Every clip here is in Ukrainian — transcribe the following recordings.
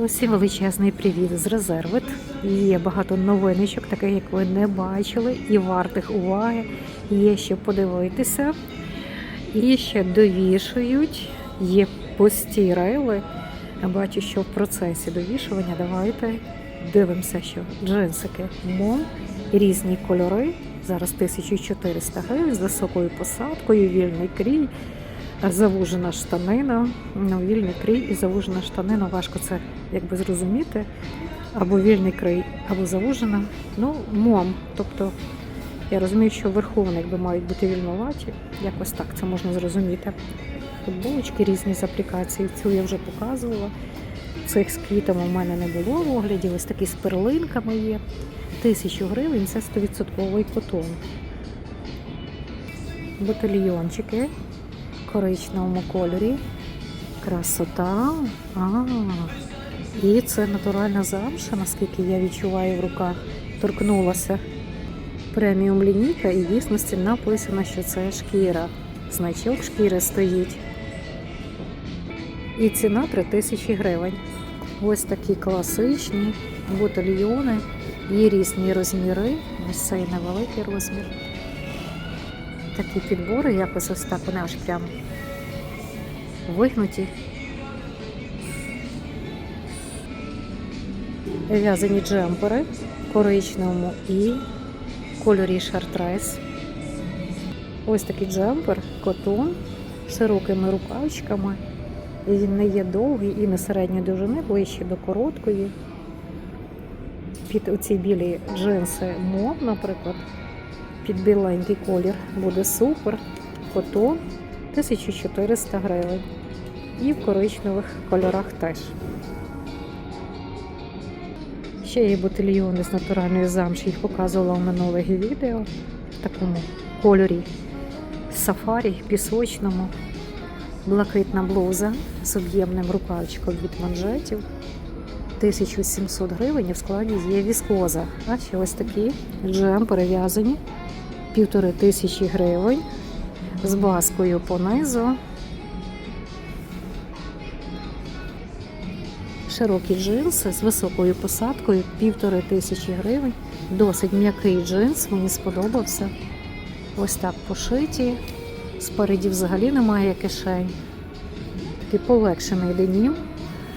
Усім величезний привіт з резервит. Є багато новиночок, таких як ви не бачили, і вартих уваги. Є що подивитися. І ще довішують. Є пусті рейли. Бачу, що в процесі довішування. Давайте дивимося, що джинсики мон, різні кольори. Зараз 1400 гривень з високою посадкою, вільний крій. Завужена штанина, ну, вільний крій і завужена штанина. Важко це якби зрозуміти. Або вільний крій, або завужена. Ну, мом. Тобто я розумію, що вверху вони якби мають бути вільноваті. Якось так це можна зрозуміти. Футболочки різні з аплікації. Цю я вже показувала. Цих з квітами у мене не було в огляді. Ось такі з перлинками є. Тисячу гривень це 100% котон. Батальйончики в коричневому кольорі. Красота. А, і це натуральна замша, наскільки я відчуваю в руках. Торкнулася преміум лінійка, і в дійсності написано, що це шкіра. Значок шкіри стоїть. І ціна 3000 гривень. Ось такі класичні ботильйони. Є різні розміри. Ось цей невеликий розмір. Такі підбори, якось ось так вони аж прямо вигнуті. В'язані джемпери в коричневому і кольорі шартрайс. Ось такий джемпер, котон з широкими рукавчиками. Він не є довгий і не середньої довжини, ближче до короткої. Під оці білі джинси мод, наприклад, під біленький колір буде супер. Котон 1400 гривень. І в коричневих кольорах теж. Ще є ботильйони з натуральної замші, їх показувала в минулих відео в такому кольорі сафарі, пісочному, блакитна блуза з об'ємним рукавчиком від манжетів. 1700 гривень в складі є віскоза. А ще ось такі джем перев'язані півтори тисячі гривень з баскою понизу. Широкі джинси з високою посадкою півтори тисячі гривень. Досить м'який джинс, мені сподобався. Ось так пошиті. Спереді взагалі немає кишень. Такий полегшений денім.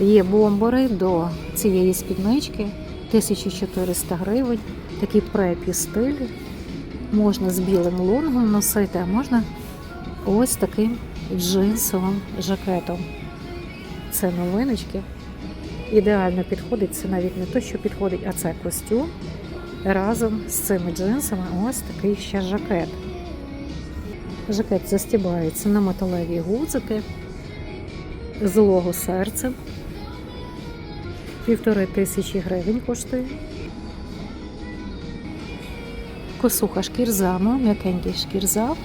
Є бомбери до цієї спіднички 1400 гривень. Такі препі стилі. Можна з білим лонгом носити, а можна ось таким джинсовим жакетом. Це новиночки. Ідеально підходить. Це навіть не те, що підходить, а це костюм. Разом з цими джинсами ось такий ще жакет. Жакет застібається на металеві гудзики злого серця. Півтори тисячі гривень коштує. Косуха шкірзама, м'якенький шкірзав,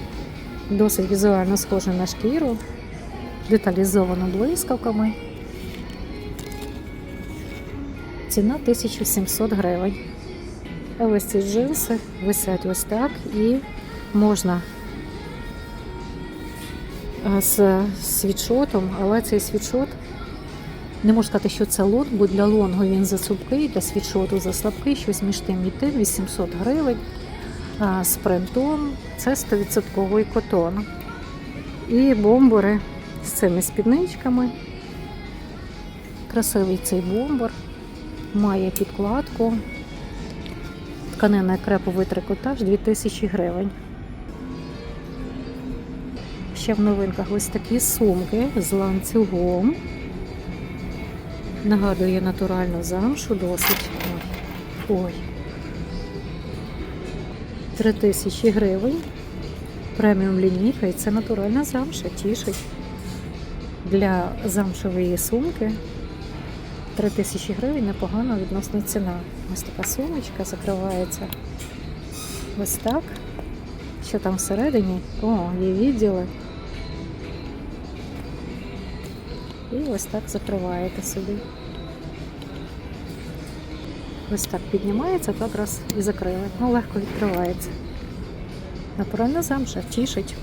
досить візуально схожий на шкіру, деталізовано блискавками. Ціна 1700 гривень. А ось ці джинси висять ось так і можна е, з світшотом, але цей світшот не можу сказати, що це лонг, бо для лонгу він зацупкий, для світшоту заслабкий, щось між тим і тим, 800 гривень. А з принтом це 100% котон. І бомбори з цими спідничками. Красивий цей бомбор, має підкладку. Тканина креповий трикотаж 2000 гривень. Ще в новинках ось такі сумки з ланцюгом. Нагадує натуральну замшу досить. Ой. 3000 гривень. Преміум лінійка і це натуральна замша, тішить. Для замшової сумки 3000 гривень непогана відносна ціна. Ось така сумочка закривається. Ось так. Що там всередині? О, є відділи. І ось так закриваєте собі. Ось так піднімається, так раз і закрили. Ну, легко відкривається. Натуральна замша тішить.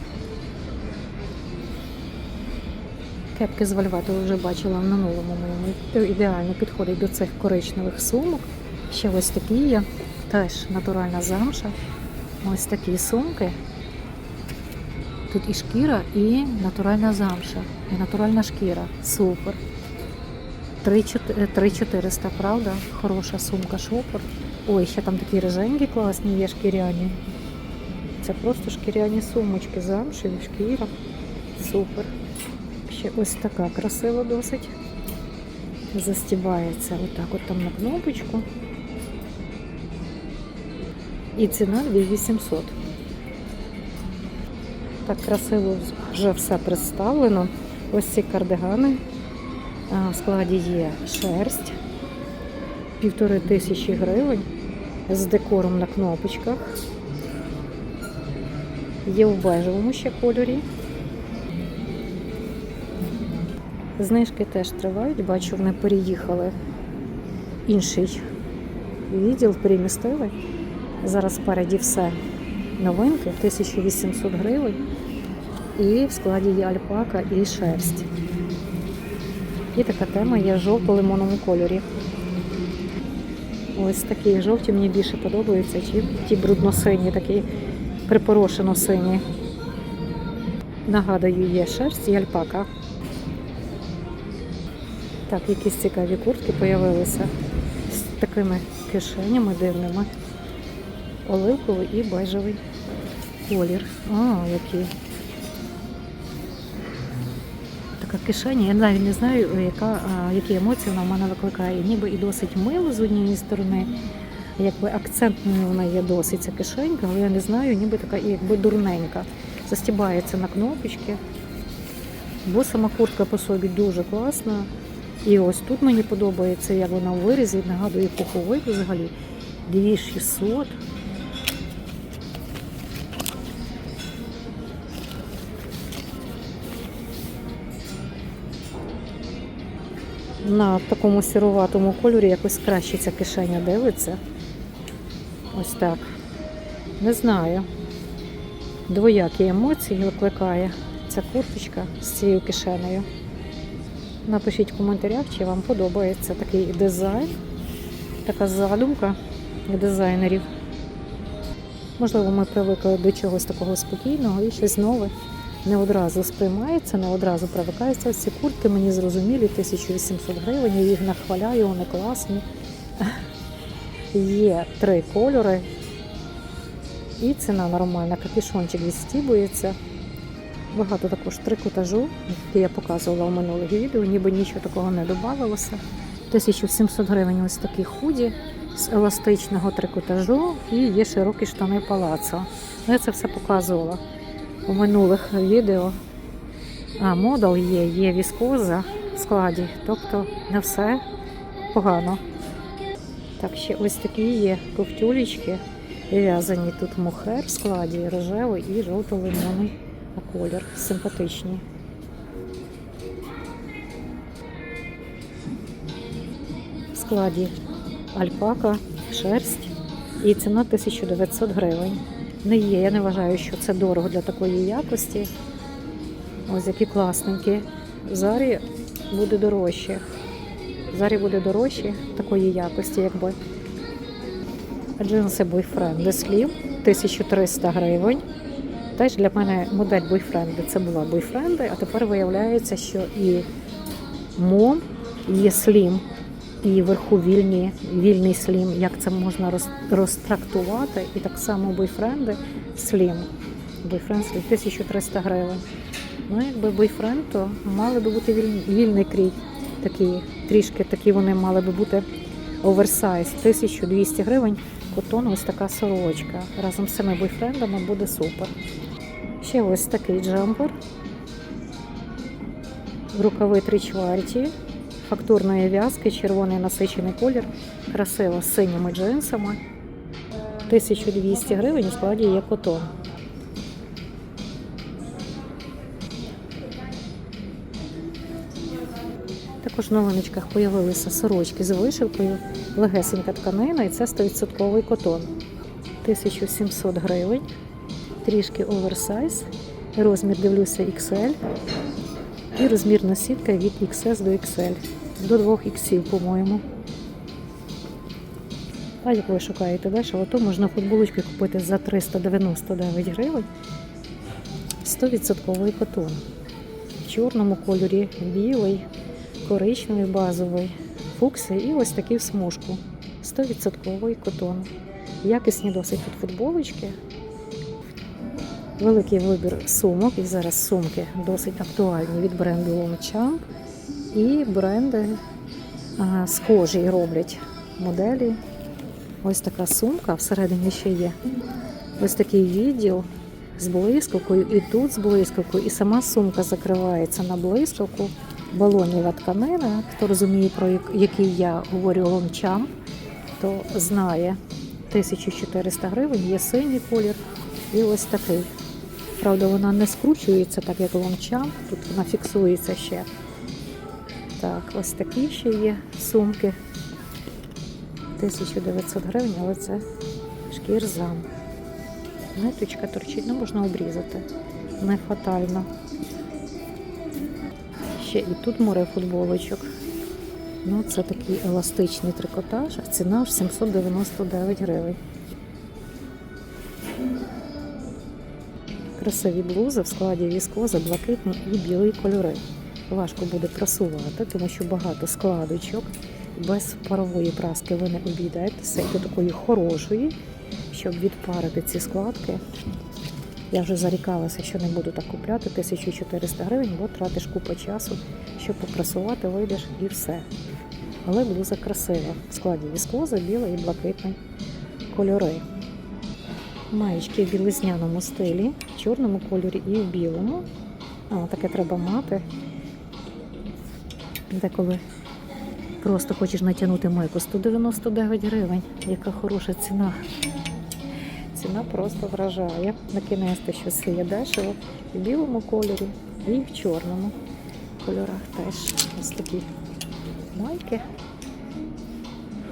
Кепки з вольвету вже бачила в минулому моєму. Ідеально підходить до цих коричневих сумок. Ще ось такі є. Теж натуральна замша. Ось такі сумки. Тут і шкіра, і натуральна замша, і натуральна шкіра. Супер. 3400, правда? Хороша сумка шопер. Ой, ще там такі риженькі класні є шкіряні. Це просто шкіряні сумочки, замшеві, шкіра. Супер. Ще ось така красива досить. Застібається отак от там на кнопочку. І ціна 2800. Так красиво вже все представлено. Ось ці кардигани. В складі є шерсть, півтори тисячі гривень з декором на кнопочках. Є в бежевому ще кольорі. Знижки теж тривають, бачу, вони переїхали інший відділ, перемістили. Зараз спереді все новинки, 1800 гривень. І в складі є альпака і шерсть. І така тема є в жовто-лимонному кольорі. Ось такі жовті мені більше подобаються, чи ті брудно-сині, такі припорошено-сині. Нагадую, є шерсть і альпака. Так, якісь цікаві куртки з'явилися з такими кишенями дивними. Оливковий і бежевий колір. А, які. Така кишеня, я навіть не знаю, яка, які емоції вона в мене викликає. Ніби і досить мило з однієї сторони, якби акцентною вона є досить ця кишенька, але я не знаю, ніби така якби дурненька. Застібається на кнопочки. Бо сама куртка по собі дуже класна. І ось тут мені подобається, як вона в вирізі, нагадує пуховик взагалі. 2600. На такому сіруватому кольорі якось краще ця кишеня дивиться. Ось так. Не знаю. Двоякі емоції викликає ця курточка з цією кишенею. Напишіть в коментарях, чи вам подобається такий дизайн, така задумка дизайнерів. Можливо, ми привикли до чогось такого спокійного і щось нове не одразу сприймається, не одразу привикається. Ці куртки мені зрозумілі, 1800 гривень, я їх нахваляю, вони класні. Є три кольори. І ціна нормальна, капюшончик відстібується. Багато також трикотажу, який я показувала в минулих відео, ніби нічого такого не додавалося. 1700 гривень ось такі худі з еластичного трикотажу і є широкі штани палацо. Ну, Я це все показувала у минулих відео. А, модал є, є віскоза в складі, тобто не все погано. Так, ще ось такі є ковтюлечки, в'язані тут мохер в складі, рожевий і жовто-лимонний колір. Симпатичні. В складі альпака, шерсть і ціна 1900 гривень. Не є, я не вважаю, що це дорого для такої якості. Ось які класненькі. Зарі буде дорожче. Зарі буде дорожче такої якості, якби. Джинси бойфренди слів 1300 гривень. Теж для мене модель бойфренди це була бойфренди, а тепер виявляється, що і мом, і слім, і вверху вільні, вільний слім, як це можна роз, розтрактувати. І так само бойфренди слім. Бойфренд слім 1300 гривень. Ну, якби бойфренд, то мали би бути вільний, вільний крій. Такі, трішки такі вони мали би бути оверсайз. 1200 гривень. Котон ось така сорочка. Разом з цими бойфрендами буде супер. Ще ось такий джемпер. Рукави три чверті, фактурної в'язки, червоний насичений колір, красиво з синіми джинсами. 1200 гривень у складі є котон. Також в новиночках з'явилися сорочки з вишивкою, легесенька тканина і це 100% котон. 1700 гривень, трішки оверсайз. Розмір дивлюся XL. І розмірна сітка від XS до XL. До 2 іксів, по-моєму. А як ви шукаєте дешево, то можна футболочки купити за 399 гривень 100% котон. В чорному кольорі білий, коричневий базовий, фукси і ось такі в смужку. 100% котон. Якісні досить тут футболочки. Великий вибір сумок. І зараз сумки досить актуальні від бренду Longchamp. І бренди а, схожі роблять моделі. Ось така сумка, всередині ще є. Ось такий відділ з блискавкою, і тут з блискавкою, і сама сумка закривається на блискавку. Балонєва тканина. Хто розуміє, про який я говорю лончам, то знає 1400 гривень, є синій колір і ось такий. Правда, вона не скручується, так як лончам, тут вона фіксується ще. Так, ось такі ще є сумки. 1900 гривень, але це шкірзам. Ниточка торчить, ну можна обрізати. Не фатально. Ще і тут море футболочок. Ну, це такий еластичний трикотаж, а ціна ж 799 гривень. Красиві блузи в складі віскоза, блакитний і білий кольори. Важко буде прасувати, тому що багато складочок. Без парової праски ви не обійдетеся і до такої хорошої, щоб відпарити ці складки. Я вже зарікалася, що не буду так купляти 1400 гривень, бо тратиш купу часу, щоб попрасувати, вийдеш і все. Але блуза красива. В складі віскоза, біла і блакитний кольори. Маєчки в білизняному стилі, в чорному кольорі і в білому. А, таке треба мати. Деколи просто хочеш натягнути майку 199 гривень. Яка хороша ціна. Ціна просто вражає. Накинести щось є дешево в білому кольорі і в чорному кольорах теж ось такі майки.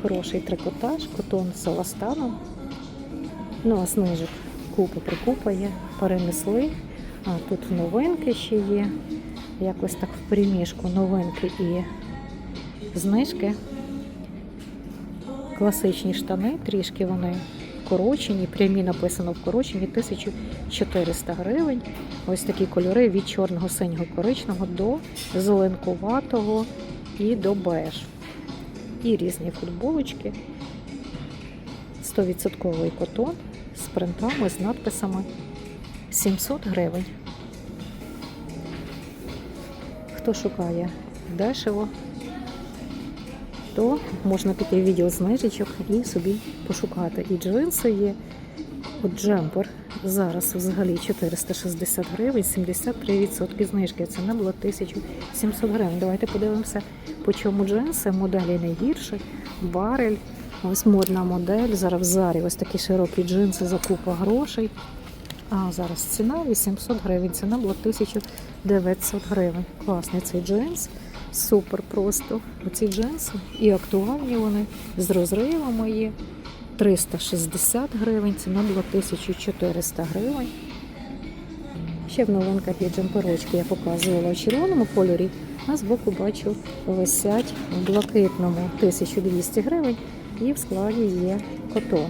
Хороший трикотаж, котон з еластаном. Ну, а снижок купа прикупа є, перенесли. А тут новинки ще є. Якось так в переміжку новинки і знижки. Класичні штани, трішки вони вкорочені, прямі написано вкорочені, 1400 гривень. Ось такі кольори від чорного синього коричного до зеленкуватого і до беж. І різні футболочки. 100% котон з принтами, з надписами 700 гривень. Хто шукає дешево, то можна піти в відділ знижечок і собі пошукати. І джинси є. От джемпер зараз взагалі 460 гривень, 73% знижки. Ціна була 1700 гривень. Давайте подивимося, по чому джинси. Моделі найгірші. Барель. Ось модна модель. Зараз в зарі ось такі широкі джинси за купа грошей. А зараз ціна 800 гривень. Ціна була 1900 гривень. Класний цей джинс. Супер просто. Оці джинси. І актуальні вони з розривами є. 360 гривень, ціна була 1400 гривень. Ще в новинках є джемперочки, я показувала в червоному кольорі, а збоку бачу висять в блакитному 1200 гривень і в складі є котон.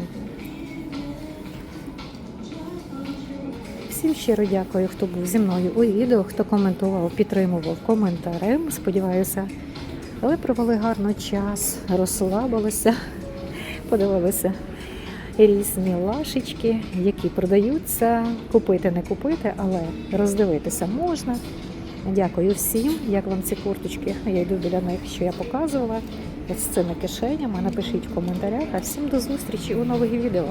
Всім щиро дякую, хто був зі мною у відео, хто коментував, підтримував коментарем. Сподіваюся, ви провели гарно час, розслабилися, подивилися різні лашечки, які продаються. Купити, не купити, але роздивитися можна. Дякую всім. Як вам ці курточки? Я йду біля них, що я показувала. З цими кишенями. Напишіть в коментарях. А всім до зустрічі у нових відео.